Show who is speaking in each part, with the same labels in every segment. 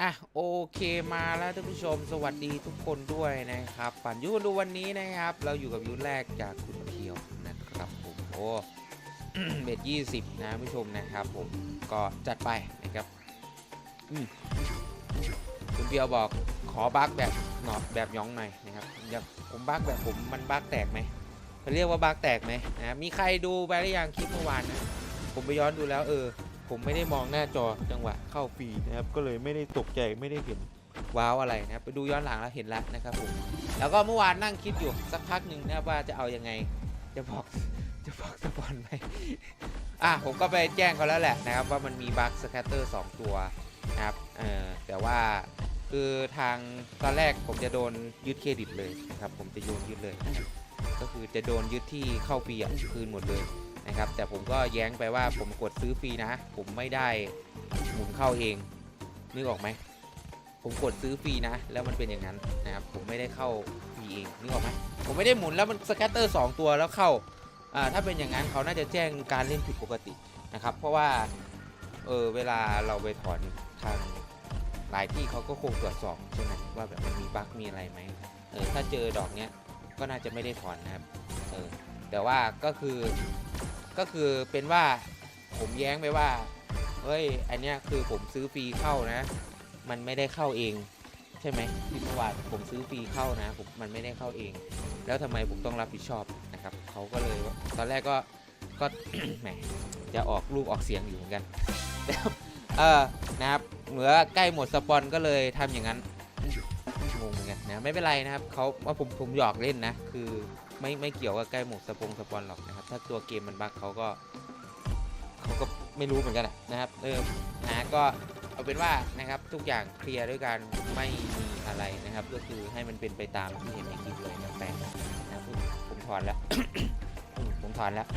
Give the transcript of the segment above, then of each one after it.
Speaker 1: อะโอเคมาแล้วท่านผู้ชม สวัสดีทุกคนด้วยนะครับปั่นยูดูวันนี้นะครับ เราอยู่กับยูแรกจากคุณเพียวนะครับผมโอ้เบ็ดยี่สิบนะผู้ชมนะครับผมก็จัดไปนะครับคุณเพียวบอกขอบักแบบหนอแบบย้องหน่อยนะครับอยากผมบักแบบผมมันบักแตกไหมเขาเรียกว่าบักแตกไหมนะมีใครดูไปหรือยังคลิปเมื่อวานนะผมไปย้อนดูแล้วเออ ผมไม่ได้มองหน้าจอจังหวะเข้าฟรีนะครับก็เลยไม่ได้ตกใจไม่ได้เห็นว้าวอะไรนะครับไปดูย้อนหลังแล้วเห็นแล้วนะครับผมแล้วก็เมื่อวานนั่งคิดอยู่สักพักหนึ่งนะครับว่าจะเอายังไงจะบอกจะบอกสปอนไหมอะผมก็ไปแจ้งเขาแล้วแหละนะครับว่ามันมีบั๊กสแคตเตอร์2ตัวนะครับเออแต่ว่าคือทางตอนแรกผมจะโดนยึดเครดิตเลยนะครับผมจะโดนยึดเลย ก็คือจะโดนยึดที่เข้าฟรีอะคืนหมดเลย นะครับ แต่ผมก็แย้งไปว่าผมกดซื้อฟรีนะ ผมไม่ได้หมุนเข้าเองนึกออกไหมผมกดซื้อฟรีนะ แล้วมันเป็นอย่างนั้นนะครับผมไม่ได้เข้าฟรีเองนึกออกไหมผมไม่ได้หมุนแล้วมันสแคตเตอร์ 2 ตัวแล้วเข้าอ่าถ้าเป็นอย่างนั้นเขาน่าจะแจ้งการเล่นผิดปกตินะครับ เพราะว่าเออเวลาเราไปถอนทางหลายที่เขาก็คงตรวจสอบใช่ไหมว่าแบบมันมีบั๊กมีอะไรไหมเออถ้าเจอดอกเนี้ยก็น่าจะไม่ได้ถอนนะครับเออแต่ว่าก็คือ ก็คือเป็นว่าผมแย้งไปว่าเฮ้ยอันเนี้ยคือผมซื้อฟรีเข้านะ มันไม่ได้เข้าเอง ใช่ไหมที่เมื่อวานผมซื้อฟรีเข้านะผมมันไม่ได้เข้าเอง แล้วทำไมผมต้องรับผิดชอบนะครับเขาก็เลยตอนแรกก็ก็แหมจะออกลูกออกเสียงอยู่เหมือนกันเออนะครับเหมือใกล้หมดสปอนก็เลยทำอย่างนั้นงงเหมือนกันนะไม่เป็นไรนะครับเขาว่าผมผมหยอกเล่นนะคือ ไม่ไม่เกี่ยวกับใกล้หมดสปงสปอนหรอกนะครับ ถ้าตัวเกมมันบั๊กเขาก็เขาก็ไม่รู้เหมือนกันนะครับเออนะก็เอาเป็นว่านะครับทุกอย่างเคลียร์ด้วยกันไม่มีอะไรนะครับ ก็คือให้มันเป็นไปตามที่เห็นในคลิปเลยนะแปลนะผมผมถอนแล้วผมถอนแล้ว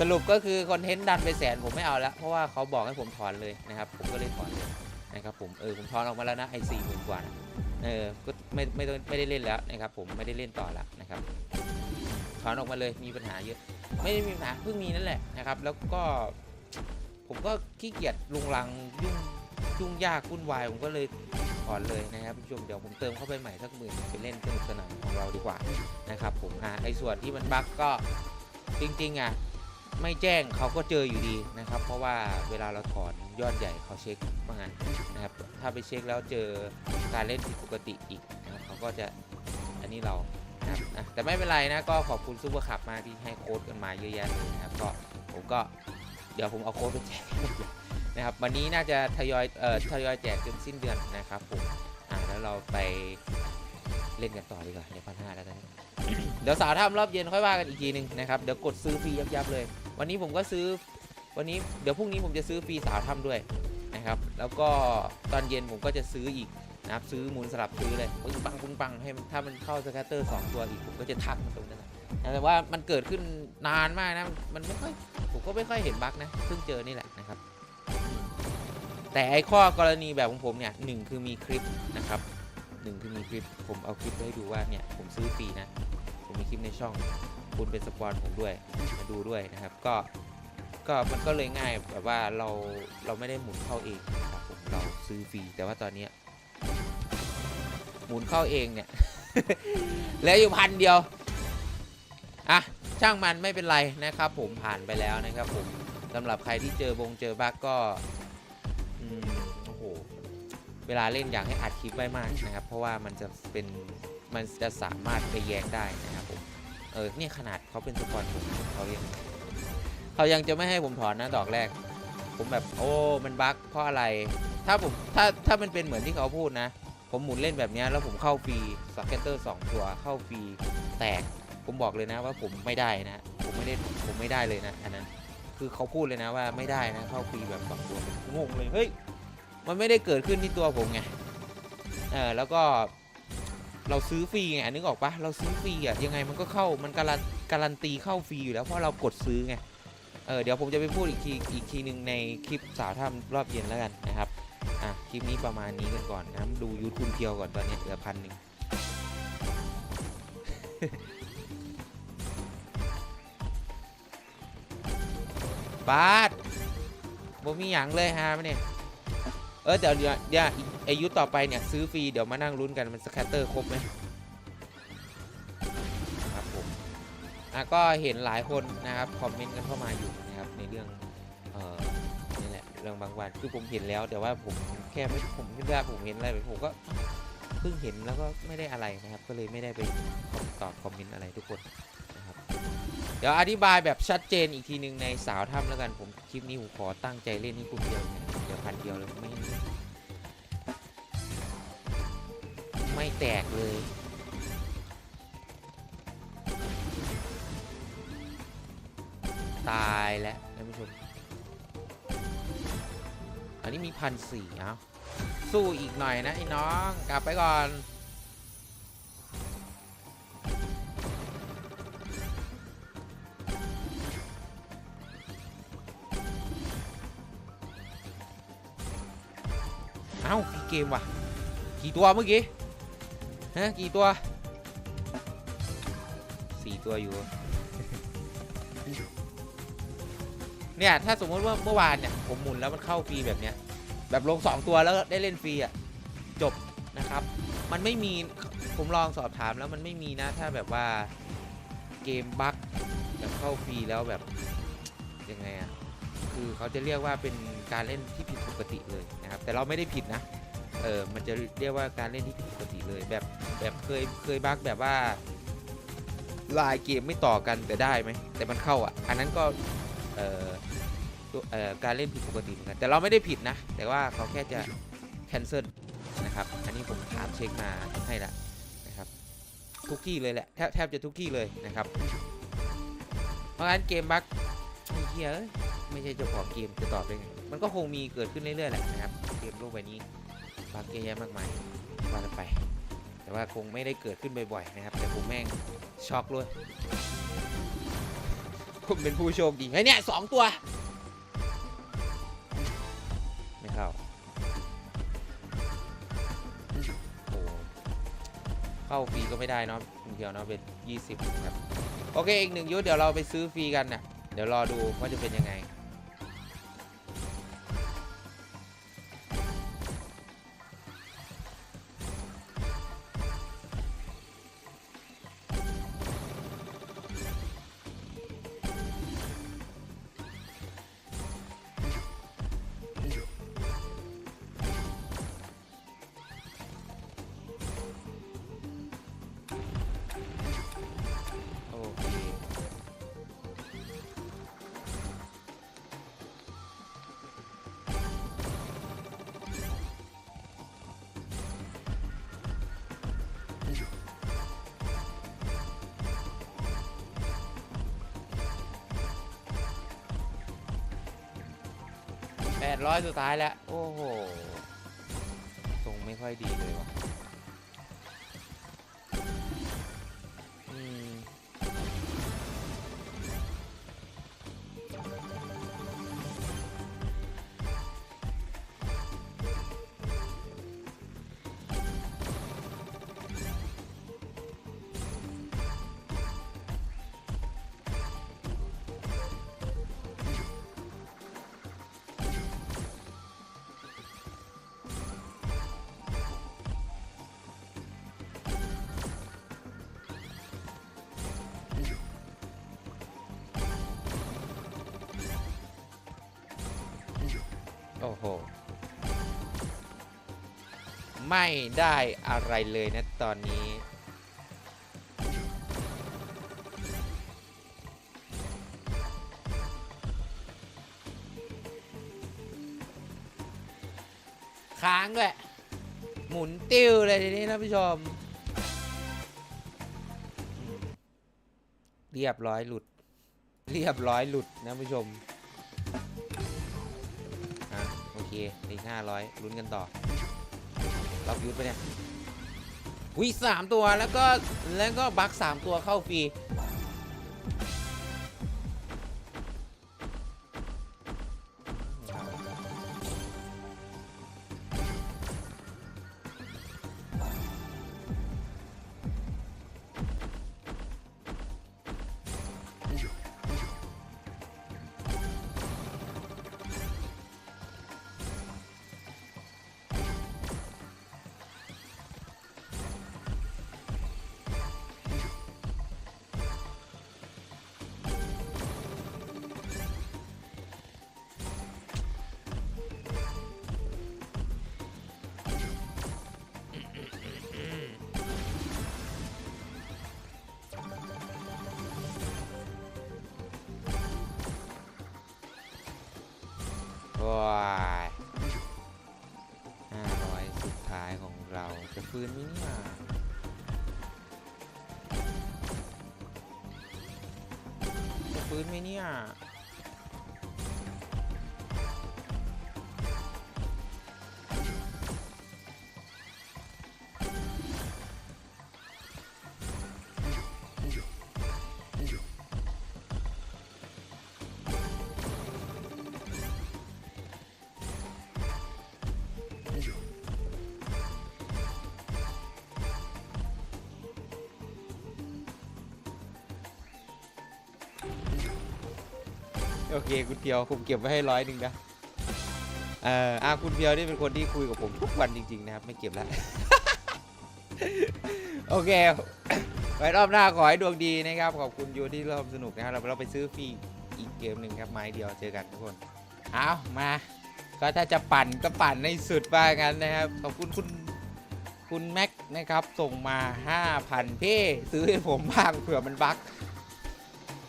Speaker 1: สรุปก็คือคอนเทนต์ดันไปแสนผมไม่เอาแล้วเพราะว่าเขาบอกให้ผมถอนเลยนะครับ ผมก็เลยถอนเลย นะครับผมเออผมถอนออกมาแล้วนะไอ้สี่หมื่นกว่านะเออก็ไม่ไม่ต้องไม่ได้เล่นแล้วนะครับผมไม่ได้เล่นต่อแล้วนะครับถอนออกมาเลยมีปัญหาเยอะ ไม่ได้มีปัญหาเพิ่งมีนั่นแหละนะครับ แล้วก็ผมก็ขี้เกียจลุงลังยุ่งยุ่งยากวุ่นวายผมก็เลยถอนเลยนะครับผู้ชมเดี๋ยวผมเติมเข้าไปใหม่สักหมื่นไปเล่นสนุกสนานของเราดีกว่านะครับผมอ่าไอส่วนที่มันบั๊กก็จริงๆอะไม่แจ้งเขาก็เจออยู่ดีนะครับ เพราะว่าเวลาเราถอน ยอดใหญ่เขาเช็คว่างั้นนะครับ ถ้าไปเช็คแล้วเจอการเล่นผิดปกติอีกนะครับเขาก็จะอันนี้เรานะรนะแต่ไม่เป็นไรนะก็ขอบคุณซูเปอร์คับมากที่ให้โค้ดกันมาเยอะแยะเลยนะครับก็ผมก็เดี๋ยวผมเอาโค้ดไปแจกนะครับวันนี้น่าจะทยอยเอ่อทยอยแจกจนสิ้นเดือนนะครับผมอ่าแล้วเราไปเล่นกันต่อดีกว่าในพันห้าแล้วกันเดี๋ยวสาวทำรอบเย็นค่อยว่ากันอีกทีนึงนะครับเดี๋ยวกดซื้อฟรียับๆเลย วันนี้ผมก็ซื้อ วันนี้เดี๋ยวพรุ่งนี้ผมจะซื้อฟรีสาวทำด้วยนะครับ แล้วก็ตอนเย็นผมก็จะซื้ออีกนะครับซื้อหมุนสลับซื้อเลยปึ้งปังปึ้งปังให้ถ้ามันเข้าสแคตเตอร์สองตัวอีกผมก็จะทักมันตรงนั้นนะแต่ว่ามันเกิดขึ้นนานมากนะมันไม่ค่อยผมก็ไม่ค่อยเห็นบั๊กนะเพิ่งเจอนี่แหละนะครับ แต่ไอ้ข้อกรณีแบบของผมเนี่ยหนึ่งคือมีคลิปนะครับหนึ่งคือมีคลิปผมเอาคลิปไปให้ดูว่าเนี่ยผมซื้อฟรีนะ ผมมีคลิปในช่อง คุณเป็นสปอนผมด้วยมาดูด้วยนะครับ ก็ ก็มันก็เลยง่ายแบบว่าเราเราไม่ได้หมุนเข้าเองนะครับผมเราซื้อฟรีแต่ว่าตอนนี้หมุนเข้าเองเนี่ยเหลืออยู่พันเดียวอะช่างมันไม่เป็นไรนะครับผมผ่านไปแล้วนะครับผมสำหรับใครที่เจอบงเจอบั๊กก็อืมโอ้โหเวลาเล่นอยากให้อัดคลิปไว้มากนะครับ เพราะว่ามันจะเป็นมันจะสามารถไปแย้งได้นะครับผมเออเนี่ยขนาดเขาเป็นสปอนผมเขายัง เขายังจะไม่ให้ผมถอนนะดอกแรก ผมแบบโอ้มันบั๊กเพราะอะไร ถ้าผมถ้าถ้ามันเป็นเหมือนที่เขาพูดนะ ผมหมุนเล่นแบบนี้แล้วผมเข้าฟรีสแกตเตอร์สองตัวเข้าฟรีแตก ผมบอกเลยนะว่าผมไม่ได้นะ ผมไม่ได้ผมไม่ได้เลยนะอันนั้นคือเขาพูดเลยนะว่าไม่ได้นะเข้าฟรีแบบสองตัวงงเลยเฮ้ยมันไม่ได้เกิดขึ้นที่ตัวผมไงเออแล้วก็เราซื้อฟรีไงนึกออกปะเราซื้อฟรีอะยังไงมันก็เข้ามันการันการันตีเข้าฟรีอยู่แล้วเพราะเรากดซื้อไง เออเดี๋ยวผมจะไปพูดอีกทีอีกทีหนึ่งในคลิปสาวทำรอบเย็นแล้วกันนะครับอะคลิปนี้ประมาณนี้กันก่อนนะดูยูทูบเพียวก่อนตอนนี้เหลือพันหนึ่งบาสบ่มีหยังเลยฮะมันเนี่ยเออเดี๋ยวเดี๋ยวเดี๋ยวอีกอายุต่อไปเนี่ยซื้อฟรีเดี๋ยวมานั่งลุ้นกันมันสแคตเตอร์ครบไหม ก็เห็นหลายคนนะครับคอมเมนต์กันเข้ามาอยู่นะครับในเรื่องเอ่อนี่แหละเรื่องบางวันคือผมเห็นแล้วแต่ว่าผมแค่ไม่ผมคิดว่าผมเห็นอะไรผมก็เพิ่งเห็นแล้วก็ไม่ได้อะไรนะครับ ก็เลยไม่ได้ไปตอบคอมเมนต์อะไรทุกคนนะครับเดี๋ยวอธิบายแบบชัดเจนอีกทีหนึ่งในสาวถ้ำแล้วกันผมคลิปนี้ผมขอตั้งใจเล่นให้คุณเดียวเนี่ยเดี๋ยวพันเดียวเลยไม่ไม่แตกเลย ตายแล้วท่านผู้ชม อันนี้มีพันสี่เอาสู้อีกหน่อยนะไอ้น้อง กลับไปก่อนเอ้าพี่เกมว่ะ กี่ตัวเมื่อกี้ฮะกี่ตัวสี่ตัวอยู่ เนี่ยถ้าสมมติว่าเมื่อวานเนี่ยผมหมุนแล้วมันเข้าฟรีแบบเนี้ยแบบลง 2 ตัวแล้วได้เล่นฟรีอะจบนะครับ มันไม่มีผมลองสอบถามแล้วมันไม่มีนะถ้าแบบว่าเกมบั๊กแบบเข้าฟรีแล้วแบบยังไงอะคือเขาจะเรียกว่าเป็นการเล่นที่ผิดปกติเลยนะครับ แต่เราไม่ได้ผิดนะเออมันจะเรียกว่าการเล่นที่ผิดปกติเลยแบบแบบเคยเคยบั๊กแบบว่าลายเกมไม่ต่อกันแต่ได้ไหมแต่มันเข้าอะ อันนั้นก็ การเล่นผิดปกติเหมือนกันแต่เราไม่ได้ผิดนะ แต่ว่าเขาแค่จะ cancel นะครับ อันนี้ผมถามเช็คมาให้ละนะครับ ทุกที่เลยแหละ แทบแทบจะทุกที่เลยนะครับ เพราะงั้นเกมบั๊กไอ้เหี้ยเอ้ยไม่ใช่เจ้าของเกมจะตอบได้ไงมันก็คงมีเกิดขึ้นเรื่อยๆแหละนะครับ เกมโลกใบนี้บักเยอะแยะมากมายว่ากันไป แต่ว่าคงไม่ได้เกิดขึ้นบ่อยๆนะครับ แต่ผมแม่งช็อกเลย ผมเป็นผู้โชคดีไอ้เนี่ยสองตัว ไม่เข้าโอ้เข้าฟรีก็ไม่ได้เนาะเดียวเนาะเป็น 20ครับ โอเค อีกหนึ่งยุทธเดี๋ยวเราไปซื้อฟรีกันน่ะเดี๋ยวรอดูว่าจะเป็นยังไง แปดร้อยสุดท้ายแล้ว โอ้โหทรงไม่ค่อยดีเลยว่ะ อ้โห ไม่ได้อะไรเลยนะตอนนี้ ค้างด้วย หมุนติ้วเลยทีนี้ท่านผู้ชมอืมเรียบร้อยหลุด เรียบร้อยหลุดนะผู้ชม เคอีกห้าร้อยลุ้นกันต่อล็อกยุทธไปะเนี่ยวิสามตัวแล้วก็แล้วก็บักสามตัวเข้าฟรี ว้ายห้าร้อยสุดท้ายของเราจะฟื้นไหมเนี่ยจะฟื้นไหมเนี่ย เคคุณเพียวผมเก็บไว้ให้ร้อยหนึ่งนะเอ่ออาคุณเพียวนี่เป็นคนที่คุยกับผมทุกวันจริง ๆ นะครับ ไม่เก็บแล้วโอเคไว้รอบหน้าขอให้ดวงดีนะครับ ขอบคุณยูที่ร่วมสนุกนะครับเราเราไปซื้อฟรีอีกเกมหนึ่งครับไม้เดียวเจอกันทุกคนเอามา ก็ถ้าจะปั่นก็ปั่นในสุดว่างั้นนะครับขอบคุณคุณคุณแม็กนะครับส่งมา 5,000เพ่ซื้อให้ผมบ้างเผื่อมันบั๊ก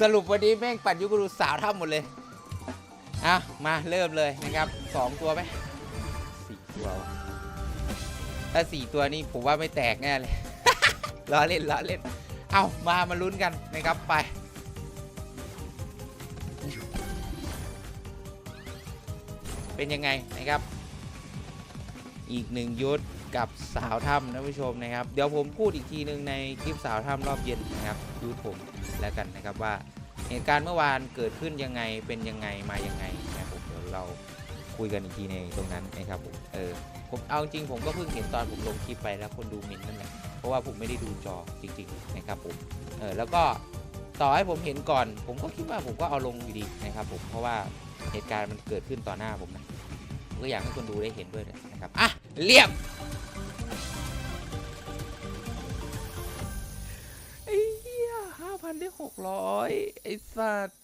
Speaker 1: สรุปวันนี้แม่งปั่นยุกรูสาวทำหมดเลยอะมาเริ่มเลยนะครับสองตัวไหมสี่ตัวถ้าสี่ตัวนี่ผมว่าไม่แตกแน่เลยล้อเล่นล้อเล่นเอามามาลุ้นกันนะครับไปเป็นยังไงนะครับ อีกหนึ่งยุทธกับสาวถ้ำนะผู้ชมนะครับ เดี๋ยวผมพูดอีกทีหนึ่งในคลิปสาวถ้ำรอบเย็นนะครับยุทธผมแล้วกัน นะครับว่าเหตุการณ์เมื่อวานเกิดขึ้นยังไงเป็นยังไงมายังไงนะครับผมเดี๋ยวเราคุยกันอีกทีในตรงนั้นนะครับผมเออผมเอาจริงผมก็เพิ่งเห็นตอนผมลงคลิปไปแล้วคนดูมินนั่นแหละเพราะว่าผมไม่ได้ดูจอจริงๆนะครับผมเออแล้วก็ต่อให้ผมเห็นก่อน ผมก็คิดว่าผมก็เอาลงอยู่ดีนะครับผมเพราะว่าเหตุการณ์มันเกิดขึ้นต่อหน้าผมนะผมก็อยากให้คนดูได้เห็นด้วยนะครับอะเรียบาพันได้หกร้อยไอ้สัตว์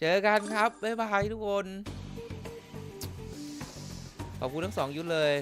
Speaker 1: เจอกันครับ บ๊ายบายทุกคน ขอบคุณทั้งสองยุทธเลย